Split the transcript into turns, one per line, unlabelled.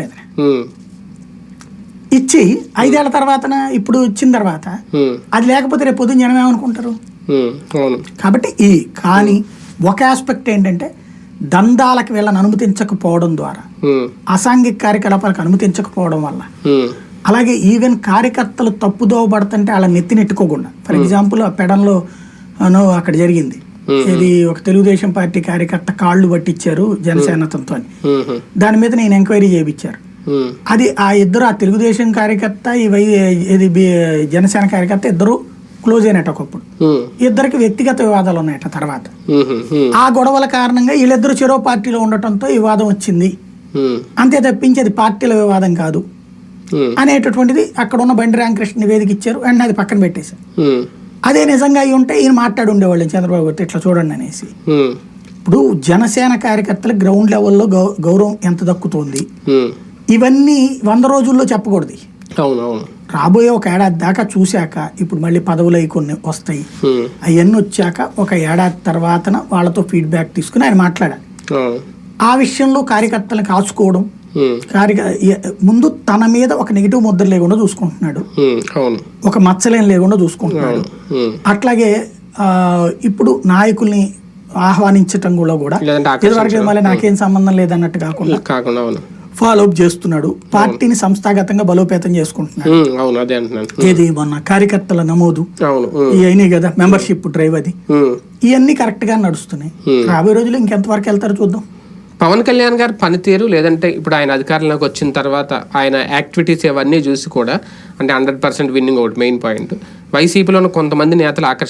మీద. ఇచ్చి ఐదేళ్ళ తర్వాత ఇప్పుడు ఇచ్చిన తర్వాత అది లేకపోతే రేపు పొద్దున్న జనం ఏమనుకుంటారు? కాబట్టి ఈ కానీ ఒక ఆస్పెక్ట్ ఏంటంటే దందాలకు వీళ్ళని అనుమతించకపోవడం ద్వారా అసాంఘిక కార్యకలాపాలకు అనుమతించకపోవడం వల్ల అలాగే ఈవెన్ కార్యకర్తలు తప్పుదోవ పడుతుంటే వాళ్ళ నెత్తి నెట్టుకోకుండా ఫర్ ఎగ్జాంపుల్ ఆ పెడంలో అక్కడ జరిగింది. ఇది ఒక తెలుగుదేశం పార్టీ కార్యకర్త కాళ్ళు పట్టించారు జనసేనతో అని.
ఉమ్, ఉమ్,
దాని మీద నేను ఎంక్వైరీ చేయించారు. అది ఆ ఇద్దరు ఆ తెలుగుదేశం కార్యకర్త ఇది జనసేన కార్యకర్త ఇద్దరు క్లోజ్ అయినట్టు ఒకప్పుడు. ఇద్దరికి వ్యక్తిగత వివాదాలు ఉన్నాయట తర్వాత. ఆ గొడవల కారణంగా వీళ్ళిద్దరు చెరో పార్టీలో ఉండటంతో ఈ వివాదం వచ్చింది. అంతే తప్పించి అది పార్టీల వివాదం కాదు. అనేటటువంటిది అక్కడ ఉన్న బండి రామకృష్ణ నివేదిక ఇచ్చారు. వెంటనే అది పక్కన పెట్టేశారు. అదే నిజంగా అయి ఉంటే ఈయన మాట్లాడి ఉండేవాళ్ళు చంద్రబాబు గారితో ఇట్లా చూడండి అనేసి. ఇప్పుడు జనసేన కార్యకర్తలు గ్రౌండ్ లెవెల్లో గౌ- గౌరవం ఎంత దక్కుతోంది? ఇవన్నీ వంద రోజుల్లో చెప్పకూడదు. రాబోయే ఒక ఏడాది దాకా చూశాక ఇప్పుడు మళ్ళీ పదవులు అవి కొన్ని వస్తాయి. అవన్నీ వచ్చాక ఒక ఏడాది తర్వాతన వాళ్ళతో ఫీడ్బ్యాక్ తీసుకుని ఆయన మాట్లాడాలి. ఆ విషయంలో కార్యకర్తలను కాచుకోవడం ఏ- ముందు తన మీద ఒక నెగిటివ్ ముద్ర లేకుండా చూసుకుంటున్నాడు. ఒక మచ్చలేం లేకుండా చూసుకుంటున్నాడు. అట్లాగే ఇప్పుడు నాయకుల్ని ఆహ్వానించటం కూడా కూడా ఇదివరకు మళ్ళీ నాకేం సంబంధం లేదన్నట్టు కాకుండా ఫాలో అప్ చేస్తున్నాడు. పార్టీని సంస్థాగతంగా బలోపేతం చేసుకుంటున్నాడు. ఏది మొన్న కార్యకర్తల నమోదు. అయినాయి కదా మెంబర్షిప్ డ్రైవ్ అది. ఇవన్నీ కరెక్ట్గా నడుస్తున్నాయి రాబోయే రోజులు ఇంకెంతవరకు వెళ్తారో చూద్దాం.
పవన్ కళ్యాణ్ గారి పనితీరు లేదంటే ఇప్పుడు ఆయన అధికారంలోకి వచ్చిన తర్వాత ఆయన యాక్టివిటీస్ ఇవన్నీ చూసి కూడా అంటే హండ్రెడ్ పర్సెంట్ విన్నింగ్ ఒకటి మెయిన్ పాయింట్. వైసీపీలో ఉన్న కొంతమంది నేతలు ఆకర్షి